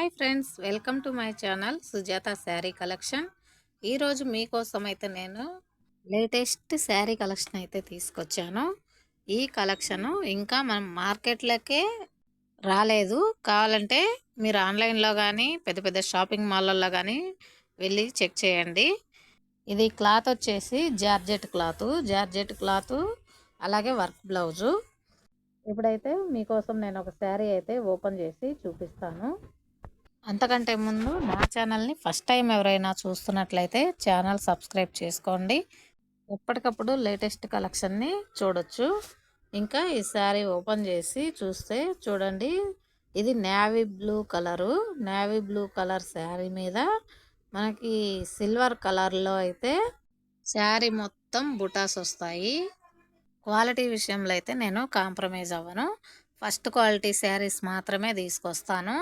Hi friends welcome to my channel Sujatha saree collection. ఈరోజు మీకోసం అయితే నేను లేటెస్ట్ శారీ కలెక్షన్ అయితే తీసుకొచ్చాను. ఈ కలెక్షను ఇంకా మనం మార్కెట్లోకే రాలేదు. కావాలంటే మీరు ఆన్లైన్లో కానీ పెద్ద పెద్ద షాపింగ్ మాల్లలో కానీ వెళ్ళి చెక్ చేయండి. ఇది క్లాత్ వచ్చేసి జార్జెట్ క్లాత్. జార్జెట్ క్లాత్ అలాగే వర్క్ బ్లౌజు. ఇప్పుడైతే మీకోసం నేను ఒక శారీ అయితే ఓపెన్ చేసి చూపిస్తాను. అంతకంటే ముందు నా ఛానల్ని ఫస్ట్ టైం ఎవరైనా చూస్తున్నట్లయితే ఛానల్ సబ్స్క్రైబ్ చేసుకోండి. ఎప్పటికప్పుడు లేటెస్ట్ కలెక్షన్ని చూడొచ్చు. ఇంకా ఈ శారీ ఓపెన్ చేసి చూస్తే చూడండి ఇది navy blue colour. Navy blue colour saree మీద మనకి సిల్వర్ కలర్లో అయితే శారీ మొత్తం బుటాస్ వస్తాయి. క్వాలిటీ విషయంలో అయితే నేను కాంప్రమైజ్ అవ్వను. ఫస్ట్ క్వాలిటీ శారీస్ మాత్రమే తీసుకొస్తాను.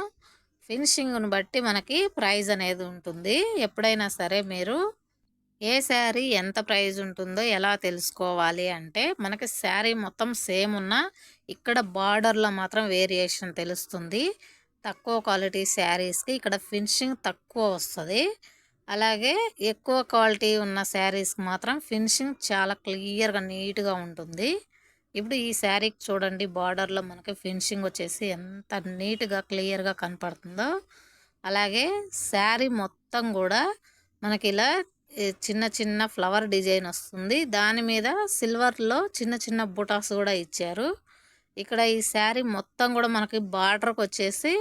ఫినిషింగ్ను బట్టి మనకి ప్రైజ్ అనేది ఉంటుంది. ఎప్పుడైనా సరే మీరు ఏ శారీ ఎంత ప్రైజ్ ఉంటుందో ఎలా తెలుసుకోవాలి అంటే మనకి శారీ మొత్తం సేమ్ ఉన్నా ఇక్కడ బార్డర్లో మాత్రం వేరియేషన్ తెలుస్తుంది. తక్కువ క్వాలిటీ శారీస్కి ఇక్కడ ఫినిషింగ్ తక్కువ వస్తుంది. అలాగే ఎక్కువ క్వాలిటీ ఉన్న శారీస్కి మాత్రం ఫినిషింగ్ చాలా క్లియర్గా నీట్గా ఉంటుంది. ఇప్పుడు ఈ శారీకి చూడండి బార్డర్లో మనకి ఫినిషింగ్ వచ్చేసి ఎంత నీట్గా క్లియర్గా కనపడుతుందో అలాగే శారీ మొత్తం కూడా మనకి ఇలా చిన్న చిన్న ఫ్లవర్ డిజైన్ వస్తుంది. దాని మీద సిల్వర్లో చిన్న చిన్న బుటాస్ కూడా ఇచ్చారు. ఇక్కడ ఈ శారీ మొత్తం కూడా మనకి బార్డర్కి వచ్చేసి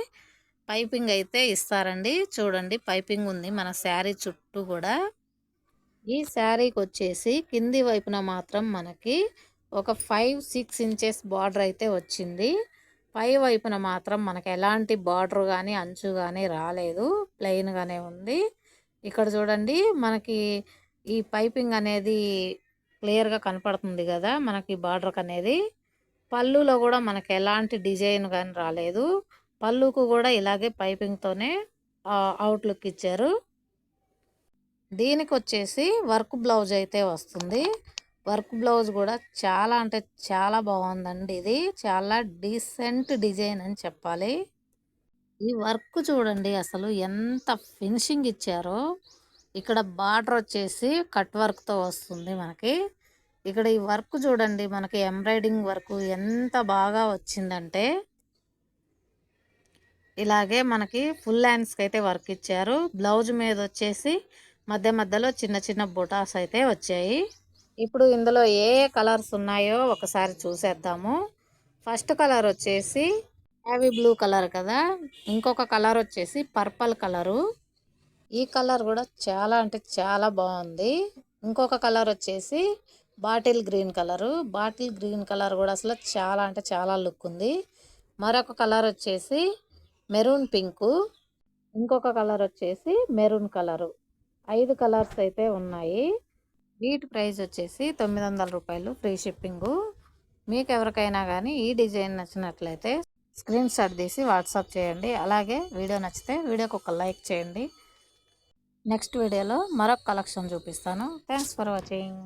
పైపింగ్ అయితే ఇస్తారండి. చూడండి పైపింగ్ ఉంది మన శారీ చుట్టూ కూడా. ఈ శారీకి వచ్చేసి కింది వైపున మాత్రం మనకి ఒక ఫైవ్ సిక్స్ ఇంచెస్ బార్డర్ అయితే వచ్చింది. పై వైపున మాత్రం మనకు ఎలాంటి బార్డర్ కానీ అంచు కానీ రాలేదు. ప్లెయిన్గానే ఉంది. ఇక్కడ చూడండి మనకి ఈ పైపింగ్ అనేది క్లియర్గా కనపడుతుంది కదా మనకి బార్డర్కి అనేది పళ్ళులో కూడా మనకి ఎలాంటి డిజైన్ కానీ రాలేదు. పళ్ళుకు కూడా ఇలాగే పైపింగ్తోనే అవుట్లుక్ ఇచ్చారు. దీనికి వచ్చేసి వర్క్ బ్లౌజ్ అయితే వస్తుంది. వర్క్ బ్లౌజ్ కూడా చాలా అంటే చాలా బాగుందండి ఇది. చాలా డీసెంట్ డిజైన్ అని చెప్పాలి. ఈ వర్క్ చూడండి అసలు ఎంత ఫినిషింగ్ ఇచ్చారో. ఇక్కడ బార్డర్ వచ్చేసి కట్ వర్క్తో వస్తుంది మనకి. ఇక్కడ ఈ వర్క్ చూడండి మనకి ఎంబ్రాయిడింగ్ వర్క్ ఎంత బాగా వచ్చిందంటే. ఇలాగే మనకి ఫుల్ హ్యాండ్స్కి అయితే వర్క్ ఇచ్చారు. బ్లౌజ్ మీద వచ్చేసి మధ్య మధ్యలో చిన్న చిన్న బుటాస్ అయితే వచ్చాయి. ఇప్పుడు ఇందులో ఏ కలర్స్ ఉన్నాయో ఒకసారి చూసేద్దాము. ఫస్ట్ కలర్ వచ్చేసి హ్యావీ బ్లూ కలర్ కదా. ఇంకొక కలర్ వచ్చేసి పర్పల్ కలరు. ఈ కలర్ కూడా చాలా అంటే చాలా బాగుంది. ఇంకొక కలర్ వచ్చేసి bottle green colour. Bottle green colour కూడా అసలు చాలా అంటే చాలా లుక్ ఉంది. మరొక కలర్ వచ్చేసి మెరూన్ పింకు. ఇంకొక కలర్ వచ్చేసి మెరూన్ కలరు. ఐదు కలర్స్ అయితే ఉన్నాయి. వీటి ప్రైస్ వచ్చేసి తొమ్మిది వందల రూపాయలు ఫ్రీ షిప్పింగు. మీకు ఎవరికైనా కానీ ఈ డిజైన్ నచ్చినట్లయితే స్క్రీన్ షాట్ తీసి వాట్సాప్ చేయండి. అలాగే వీడియో నచ్చితే వీడియోకి ఒక లైక్ చేయండి. నెక్స్ట్ వీడియోలో మరొక కలెక్షన్ చూపిస్తాను. Thanks for watching.